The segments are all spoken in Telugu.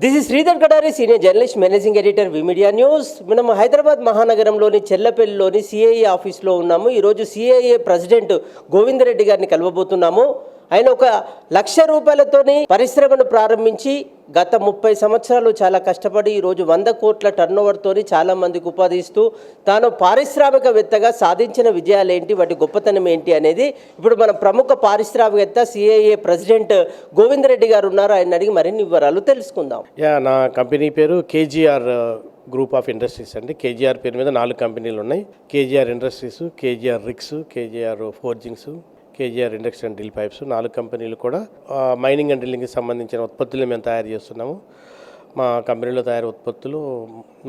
This is Sridhar Kadari senior journalist managing editor V Media news మనం హైదరాబాద్ మహానగరంలోని చెల్లపల్లిలోని సిఐఏ ఆఫీస్లో ఉన్నాము. ఈరోజు సిఐఏ ప్రెసిడెంట్ గోవిందరెడ్డి గారిని కలవబోతున్నాము. ఆయన ఒక లక్ష రూపాయలతోని పరిశ్రమను ప్రారంభించి గత ముప్పై సంవత్సరాలు చాలా కష్టపడి ఈరోజు వంద కోట్ల టర్న్ తోని చాలా మందికి ఉపాధి ఇస్తూ తాను పారిశ్రామికవేత్తగా సాధించిన విజయాలు ఏంటి వాటి గొప్పతనం ఏంటి అనేది ఇప్పుడు మన ప్రముఖ పారిశ్రామికవేత్త సిఐఏ ప్రెసిడెంట్ గోవిందరెడ్డి గారు ఉన్నారు. ఆయన అడిగి మరిన్ని వివరాలు తెలుసుకుందాం. యా నా కంపెనీ పేరు కేజీఆర్ గ్రూప్ ఆఫ్ ఇండస్ట్రీస్ అండి. కేజీఆర్ పేరు మీద నాలుగు కంపెనీలు ఉన్నాయి. KGR industries KGR rigs KGR forgings KGR induction drill pipes నాలుగు కంపెనీలు కూడా మైనింగ్ అండ్ డ్రిల్లింగ్కి సంబంధించిన ఉత్పత్తులు మేము తయారు చేస్తున్నాము. మా కంపెనీలో తయారు ఉత్పత్తులు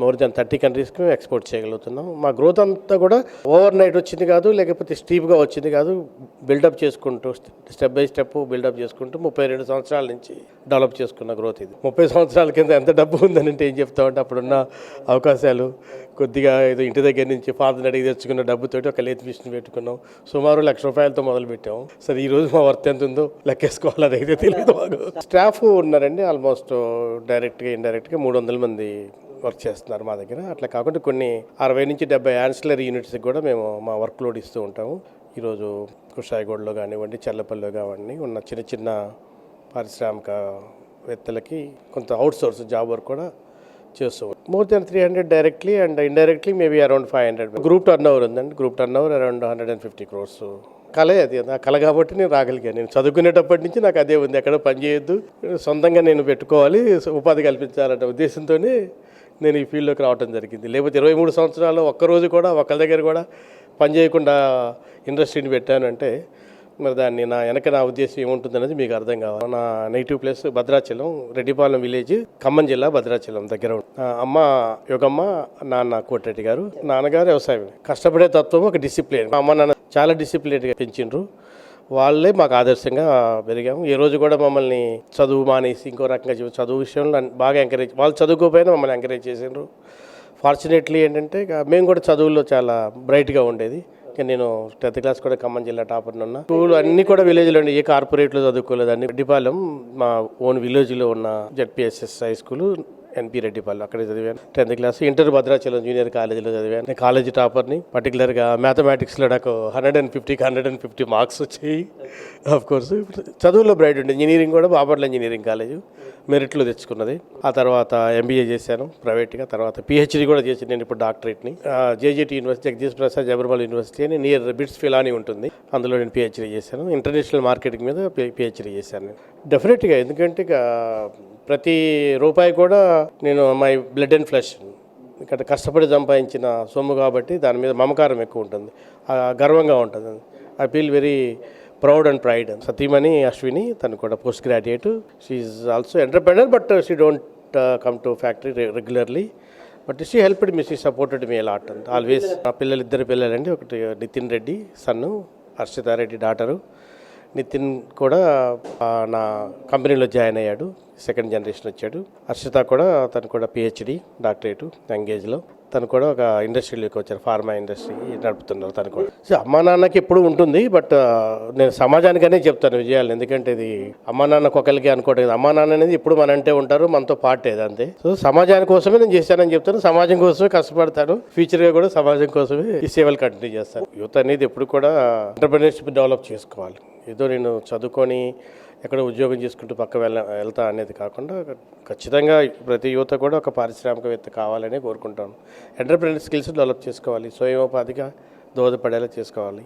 మోర్ దెన్ థర్టీ కంట్రీస్కి ఎక్స్పోర్ట్ చేయగలుగుతున్నాం. మా గ్రోత్ అంతా కూడా ఓవర్ నైట్ వచ్చింది కాదు లేకపోతే స్టీప్గా వచ్చింది కాదు బిల్డప్ చేసుకుంటూ స్టెప్ బై స్టెప్ బిల్డప్ చేసుకుంటూ ముప్పై రెండు సంవత్సరాల నుంచి డెవలప్ చేసుకున్న గ్రోత్ ఇది. ముప్పై సంవత్సరాల కింద ఎంత డబ్బు ఉందని అంటే ఏం చెప్తామంటే అప్పుడున్న అవకాశాలు కొద్దిగా ఏదో ఇంటి దగ్గర నుంచి ఫాదర్ని అడిగి తెచ్చుకున్న డబ్బుతోటి ఒక లేత్ మిషన్ పెట్టుకున్నాం. సుమారు లక్ష రూపాయలతో మొదలు పెట్టాం సరే ఈ రోజు మా వర్త్ ఎంత ఉందో లెక్కేసుకోవాలి అదైతే తెలియదు మాకు. స్టాఫ్ ఉన్నారండి ఆల్మోస్ట్ డైరెక్ట్గా ఇండైరెక్ట్గా మూడు వందల మంది వర్క్ చేస్తున్నారు మా దగ్గర. అట్లా కాకుండా కొన్ని అరవై నుంచి డెబ్బై యాన్సిలరీ యూనిట్స్కి కూడా మేము మా వర్క్ లోడ్ ఇస్తూ ఉంటాము. ఈరోజు కుషాయిగూడలో కానివ్వండి చల్లపల్లిలో కానివ్వండి ఉన్న చిన్న చిన్న పారిశ్రామికవేత్తలకి కొంత అవుట్ సోర్స్ జాబ్ వర్క్ కూడా చేస్తూ more than three hundred directly and indirectly maybe around five hundred group turnover ఉందండి. Group turnover around hundred and fifty crores కళే అది. నా కళ కాబట్టి నేను రాగలిగాను. నేను చదువుకునేటప్పటి నుంచి నాకు అదే ఉంది. ఎక్కడ పని చేయొద్దు. సొంతంగా నేను పెట్టుకోవాలి. ఉపాధి కల్పించాలనే ఉద్దేశంతో నేను ఈ ఫీల్డ్లోకి రావడం జరిగింది. లేకపోతే ఇరవై మూడు సంవత్సరాలు ఒక్కరోజు కూడా ఒకళ్ళ దగ్గర కూడా పని చేయకుండా ఇండస్ట్రీని పెట్టానంటే మరి దాన్ని నా వెనక నా ఉద్దేశం ఏముంటుందనేది మీకు అర్థం కావాలి. నా native place Bhadrachalam Reddipalem village Khammam జిల్లా భద్రాచలం దగ్గర అమ్మ యోగమ్మ నాన్న కోటిరెడ్డి గారు నాన్నగారు వ్యవసాయం కష్టపడే తత్వం ఒక డిసిప్లిన్ మా అమ్మ నాన్న చాలా డిసిప్లిన్గా పెంచిండ్రు. వాళ్ళే మాకు ఆదర్శంగా పెరిగాము. ఈ రోజు కూడా మమ్మల్ని చదువు మానేసి ఇంకో రకంగా చదువు విషయంలో బాగా ఎంకరేజ్ వాళ్ళు చదువుకోపోయినా మమ్మల్ని ఎంకరేజ్ చేసిండ్రు. ఫార్చునేట్లీ ఏంటంటే మేము కూడా చదువుల్లో చాలా బ్రైట్గా ఉండేది. నేను టెన్త్ క్లాస్ కూడా ఖమ్మం జిల్లా టాపర్ ఉన్నా. స్కూల్ అన్ని కూడా విలేజ్లో ఉండే ఏ కార్పొరేట్లో చదువుకోలేదు. అన్ని డిపాలెం మా ఓన్ విలేజ్లో ఉన్న ZPSS high school. N P Reddipalem అక్కడే చదివాను. Tenth class inter Bhadrachalam junior కాలేజీలో చదివాను. నేను కాలేజీ టాపర్ని పర్టికులర్గా మ్యాథమెటిక్స్లో నాకు హండ్రెడ్ అండ్ ఫిఫ్టీకి హండ్రెడ్ అండ్ ఫిఫ్టీ మార్క్స్ వచ్చాయి. ఆఫ్ కోర్స్ చదువులో బ్రైట్ ఉండే ఇంజనీరింగ్ కూడా బాపట్ల ఇంజనీరింగ్ కాలేజ్ మెరిట్లో తెచ్చుకున్నది. ఆ తర్వాత ఎంబీఏ చేశాను ప్రైవేట్గా తర్వాత పిహెచ్డి కూడా చేసి నేను ఇప్పుడు డాక్టరేట్ని JJT university Jagdish Prasad Jhabarmal university అని నియర్ బిట్స్ ఫిలాని ఉంటుంది. అందులో నేను పిహెచ్డి చేశాను. ఇంటర్నేషనల్ మార్కెటింగ్ మీద పిహెచ్డి చేశాను నేను. డెఫినెట్గా ఎందుకంటే ఇక ప్రతి రూపాయి కూడా నేను మై బ్లడ్ అండ్ ఫ్లెష్. ఇక్కడ కష్టపడి సంపాదించిన సొమ్ము కాబట్టి దాని మీద మమకారం ఎక్కువ ఉంటుంది. గర్వంగా ఉంటుంది. I feel very proud and pride సతీమణి అశ్విని తను కూడా post graduate she also entrepreneur but she don't come to factory regularly but she helped me she supported me lot and always నా పిల్లలు ఇద్దరు పిల్లలండి. ఒకటి నితిన్ రెడ్డి సన్ను హర్షితారెడ్డి డాటరు నితిన్ కూడా నా కంపెనీలో జాయిన్ అయ్యాడు. సెకండ్ జనరేషన్ వచ్చాడు. హర్షిత కూడా తను కూడా పిహెచ్డి డాక్టరేట్ యంగేజ్లో. తను కూడా ఒక ఇండస్ట్రీలోకి వచ్చారు. ఫార్మా ఇండస్ట్రీ నడుపుతున్నారు తను కూడా. సో అమ్మా నాన్నకి ఎప్పుడు ఉంటుంది బట్ నేను సమాజానికనే చెప్తాను విజయాలు. ఎందుకంటే ఇది అమ్మా నాన్నకు ఒకరికి అనుకోవడం అమ్మా నాన్న అనేది ఎప్పుడు మనంటే ఉంటారు మనతో పాటేది అంతే. సో సమాజాని కోసమే నేను చేశానని చెప్తాను. సమాజం కోసమే కష్టపడతాను. ఫ్యూచర్గా కూడా సమాజం కోసమే ఈ సేవలు కంటిన్యూ చేస్తాను. యూత్ అనేది ఎప్పుడు కూడా ఎంటర్ప్రినర్షిప్ డెవలప్ చేసుకోవాలి. ఏదో నేను చదువుకొని ఎక్కడ ఉద్యోగం చేసుకుంటూ పక్క వెళ్ళ వెళ్తా అనేది కాకుండా ఖచ్చితంగా ప్రతి యువత కూడా ఒక పారిశ్రామికవేత్త కావాలని కోరుకుంటాను. ఎంటర్ప్రీనర్ స్కిల్స్ డెవలప్ చేసుకోవాలి. స్వయోపాధిగా దోహదపడేలా చేసుకోవాలి.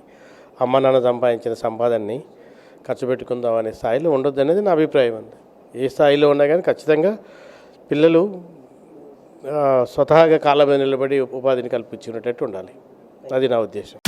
అమ్మ నాన్న సంపాదించిన సంపాదనని ఖర్చు పెట్టుకుందాం అనే స్థాయిలో ఉండొద్దు అనేది నా అభిప్రాయం అండి ఏ స్థాయిలో ఉన్నా కానీ ఖచ్చితంగా పిల్లలు స్వతహాగా కాళ్ళ నిలబడి ఉపాధిని కల్పించుకునేటట్టు ఉండాలి. అది నా ఉద్దేశం.